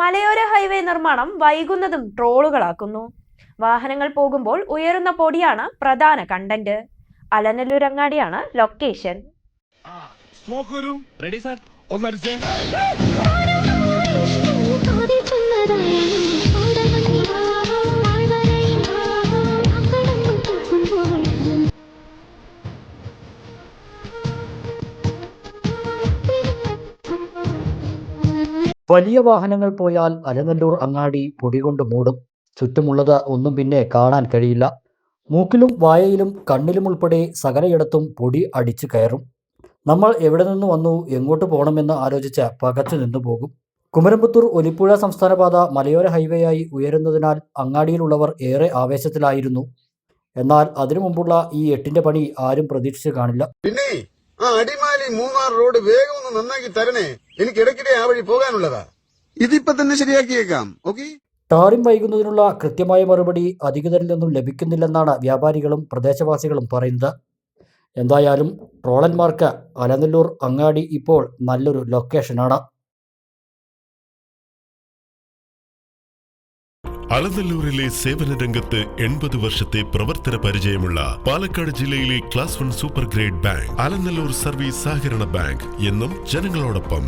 മലയോര ഹൈവേ നിർമ്മാണം വൈകുന്നതും ട്രോളുകളാക്കുന്നു. വാഹനങ്ങൾ പോകുമ്പോൾ ഉയരുന്ന പൊടിയാണ് പ്രധാന കണ്ടന്റ് അലനല്ലൂരങ്ങാടിയാണ് ലൊക്കേഷൻ സ്മോക്ക് വരും. റെഡി സാർ ഒന്നടിച്ചേ. വലിയ വാഹനങ്ങൾ പോയാൽ അലനല്ലൂർ അങ്ങാടി പൊടി കൊണ്ട് മൂടും. ചുറ്റുമുള്ളത് ഒന്നും പിന്നെ കാണാൻ കഴിയില്ല. മൂക്കിലും വായയിലും കണ്ണിലും ഉൾപ്പെടെ സകലയിടത്തും പൊടി അടിച്ചു കയറും. നമ്മൾ എവിടെ നിന്ന് വന്നു എങ്ങോട്ട് പോകണമെന്ന് ആലോചിച്ച് പകച്ചു നിന്നു പോകും. കുമരമ്പത്തൂർ ഒലിപ്പുഴ സംസ്ഥാനപാത മലയോര ഹൈവേ ആയി ഉയരുന്നതിനാൽ അങ്ങാടിയിലുള്ളവർ ഏറെ ആവേശത്തിലായിരുന്നു. എന്നാൽ അതിനു മുമ്പുള്ള ഈ എട്ടിന്റെ പണി ആരും പ്രതീക്ഷിച്ചു കാണില്ല. പിന്നെ ആ അടിമാലി മൂന്നാർ റോഡ് വേഗം ഒന്ന് നന്നാക്കി തരണേ. എനിക്ക് ഇടയ്ക്കിടെ ആ വഴി പോകാനുള്ളതാ. ഇതിപ്പോ തന്നെ ശരിയാക്കിയേക്കാം ഓക്കെ? ടാറിം വൈകുന്നതിനുള്ള കൃത്യമായ മറുപടി അധികൃതരിൽ നിന്നും ലഭിക്കുന്നില്ലെന്നാണ് വ്യാപാരികളും പ്രദേശവാസികളും പറയുന്നത്. എന്തായാലും ട്രോളന്മാർക്ക് അലനല്ലൂർ അങ്ങാടി ഇപ്പോൾ നല്ലൊരു ലൊക്കേഷനാണ്. അലനല്ലൂരിലെ സേവന രംഗത്ത് എൺപത് വർഷത്തെ പ്രവർത്തന പരിചയമുള്ള പാലക്കാട് ജില്ലയിലെ class one super grade bank Alanallur service സഹകരണ ബാങ്ക് എന്നും ജനങ്ങളോടൊപ്പം.